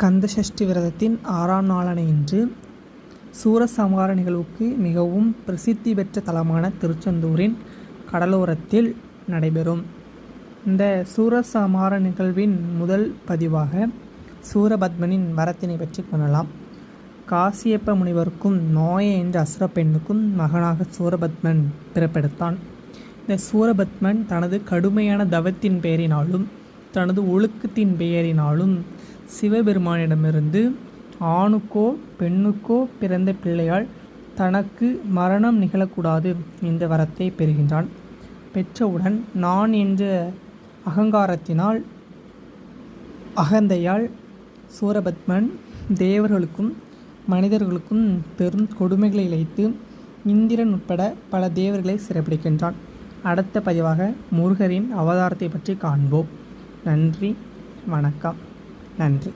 கந்தசஷ்டி விரதத்தின் ஆறாம் நாளான இன்று சூரசம்ஹார நிகழ்வுக்கு மிகவும் பிரசித்தி பெற்ற தலமான திருச்செந்தூரின் கடலோரத்தில் நடைபெறும். இந்த சூரசம்ஹார நிகழ்வின் முதல் பதிவாக சூரபத்மனின் வரத்தினை பற்றி காணலாம் காசியப்ப முனிவருக்கும் நோய என்ற அசுர பெண்ணுக்கும் மகனாக சூரபத்மன் பிறப்பெடுத்தான். இந்த சூரபத்மன் தனது கடுமையான தவத்தின் பெயரினாலும் தனது ஒழுக்கத்தின் பெயரினாலும் சிவபெருமானிடமிருந்து ஆணுக்கோ பெண்ணுக்கோ பிறந்த பிள்ளையால் தனக்கு மரணம் நிகழக்கூடாது என்ற வரத்தை பெறுகின்றான். பெற்றவுடன் நான் என்ற அகங்காரத்தினால் அகந்தையால் சூரபத்மன் தேவர்களுக்கும் மனிதர்களுக்கும் பெரும் கொடுமைகளை இழைத்து இந்திரன் உட்பட பல தேவர்களை சிறைப்பிடிக்கின்றான். அடுத்த பதிவாக முருகரின் அவதாரத்தை பற்றி காண்போம். நன்றி வணக்கம். நன்றி